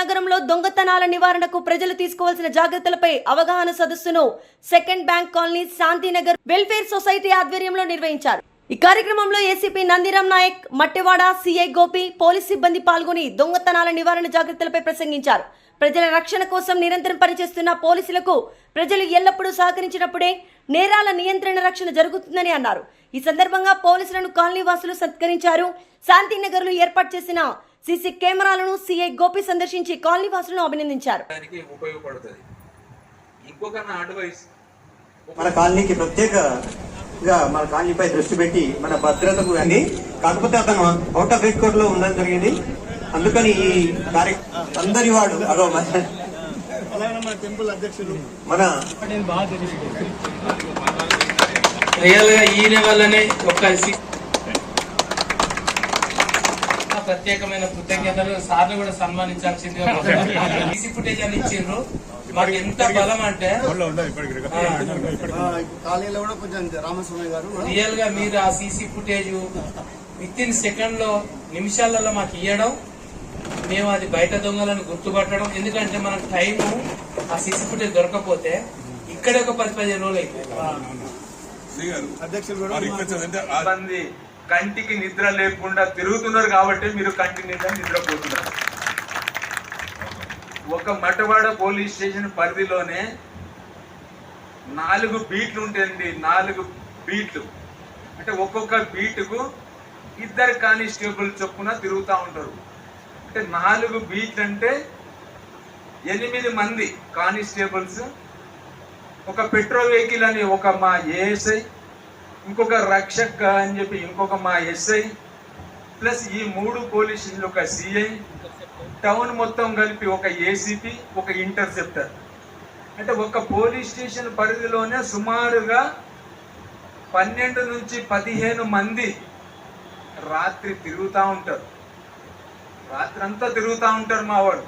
దొంగతనాల నివారణకు ప్రజలు తీసుకోవాల్సిన జాగ్రత్తలపై అవగాహన సదస్సును second bank colony Shantinagar welfare society ఆధ్వర్యంలో నిర్వహించారు. ఈ కార్యక్రమంలో ACP Nandiram Naik Mattewada CI Gopi police సిబ్బంది పాల్గొని దొంగతనాల నివారణ జాగ్రత్తలపై ప్రసంగించారు. ప్రజల రక్షణ కోసం నిరంతరం పనిచేస్తున్న పోలీసులకు ప్రజలు ఎల్లప్పుడూ సహకరించినప్పుడే నేరాల నియంత్రణ రక్షణ జరుగుతుందని అన్నారు. ఈ సందర్భంగా పోలీసులను కాలనీ వాసులు సత్కరించారు. శాంతినగర్లో ఏర్పాటు చేసిన సీసీ కెమెరాలను సీఐ గోపి సందర్శించి కాలనీ వాసులను అభినందించారు. దానికి ఉపయోగపడుతుంది. ఇంకొక నా అడ్వైస్ మన కాలనీకి ప్రత్యేకగా మన కాలనీపై దృష్టి పెట్టి మన భద్రతకు అండి కాకపోతే అతను అవుట్ ఆఫ్ హెడ్లో ఉండడం జరిగింది. అందుకని ఈ కార్యక్రమం అందరి వాడు అదో మన రియల్గా ఈయన వల్లనే ఒక సి- ప్రత్యేకమైన కృతజ్ఞతలు. సార్లు కూడా సన్మానించాల్సిందిగా సీసీ ఫుటేజ్ అని ఇచ్చిండ్రు. మాకు ఎంత బలం అంటే కూడా కొంచెం రామస్వామి గారు రియల్గా మీరు ఆ సీసీ ఫుటేజ్ విత్ ఇన్ సెకండ్లో నిమిషాలలో మాకు ఇవ్వడం మేము అది బయట దొంగలను గుర్తుపట్టడం. ఎందుకంటే మనకు టైం ఆ సీసీ ఫుటేజ్ దొరకపోతే ఇక్కడే ఒక పది పదిహేను రోజులు అయిపోయింది. అధ్యక్షులు కంటికి నిద్ర లేకుండా తిరుగుతున్నారు కాబట్టి మీరు కంటి నిద్ర నిద్రపోతున్నారు. ఒక మటవాడ పోలీస్ స్టేషన్ పరిధిలోనే నాలుగు బీట్లు ఉంటాయండి నాలుగు బీట్లు. అంటే ఒక్కొక్క బీటుకు ఇద్దరు కానిస్టేబుల్ చొప్పున తిరుగుతూ ఉంటారు. అంటే నాలుగు బీట్లు అంటే ఎనిమిది మంది కానిస్టేబుల్స్. ఒక పెట్రోల్ వెహికల్ అని ఒక మా ఏఎస్ఐ ఇంకొక రక్షక్ అని చెప్పి ఇంకొక మా ఎస్ఐ ప్లస్ ఈ మూడు పోలీస్ స్టేషన్లు ఒక సిఐ టౌన్ మొత్తం కలిపి ఒక ఏసీపీ ఒక ఇంటర్సెప్టర్. అంటే ఒక పోలీస్ స్టేషన్ పరిధిలోనే సుమారుగా పన్నెండు నుంచి పదిహేను మంది రాత్రి తిరుగుతూ ఉంటారు. రాత్రి అంతా తిరుగుతూ ఉంటారు మా వాళ్ళు.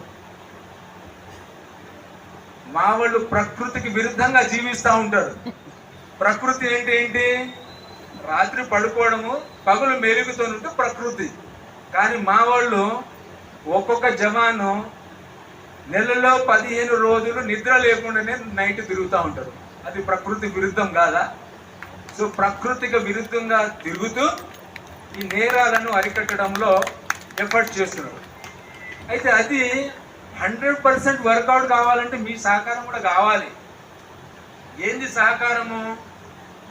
మా వాళ్ళు ప్రకృతికి విరుద్ధంగా జీవిస్తూ ఉంటారు. ప్రకృతి ఏంటి ఏంటి? రాత్రి పడుకోవడము పగులు మెరుగుతూ ప్రకృతి. కానీ మా వాళ్ళు ఒక్కొక్క జవాను నెలలో పదిహేను రోజులు నిద్ర లేకుండానే నైట్ తిరుగుతూ ఉంటారు. అది ప్రకృతి విరుద్ధం కాదా? సో ప్రకృతికి విరుద్ధంగా తిరుగుతూ ఈ నేరాలను అరికట్టడంలో ఎఫర్ట్ చేస్తున్నారు. అయితే అది హండ్రెడ్ పర్సెంట్ వర్కౌట్ కావాలంటే మీ సహకారం కూడా కావాలి. ఏంది సహకారము?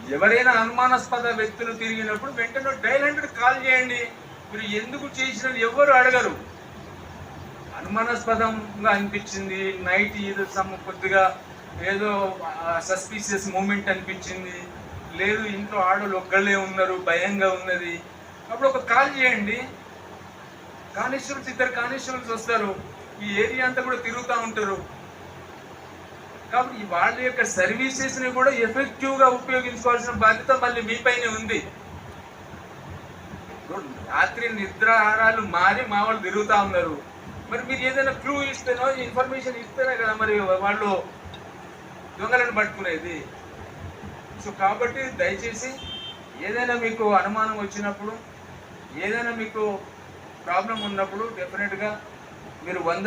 ఎవరైనా అనుమానాస్పద వ్యక్తులు తిరిగినప్పుడు వెంటనే డైల్ హండ్రెడ్ కాల్ చేయండి. మీరు ఎందుకు చేసిన ఎవరు అడగరు. అనుమానాస్పదంగా అనిపించింది. నైట్ ఏదో సమ్ కొద్దిగా ఏదో సస్పీషియస్ మూమెంట్ అనిపించింది. లేదు ఇంట్లో ఆడలు ఒక్కళ్ళే ఉన్నారు భయంగా ఉన్నది. అప్పుడు ఒక కాల్ చేయండి. కానిస్టేబుల్స్ ఇద్దరు కానిస్టేబుల్స్ వస్తారు. ఈ ఏరియా అంతా కూడా తిరుగుతూ ఉంటారు. కాబట్టి వాళ్ళ యొక్క సర్వీసెస్ని కూడా ఎఫెక్టివ్గా ఉపయోగించుకోవాల్సిన బాధ్యత మళ్ళీ మీపైనే ఉంది. రాత్రి నిద్రాహారాలు మారి మా వాళ్ళు తిరుగుతూ ఉన్నారు. మరి మీరు ఏదైనా క్లూ ఇస్తేనో ఇన్ఫర్మేషన్ ఇస్తేనే కదా మరి వాళ్ళు దొంగలను పట్టుకునేది. సో కాబట్టి దయచేసి ఏదైనా మీకు అనుమానం వచ్చినప్పుడు ఏదైనా మీకు ప్రాబ్లం ఉన్నప్పుడు డెఫినెట్గా మీరు వంద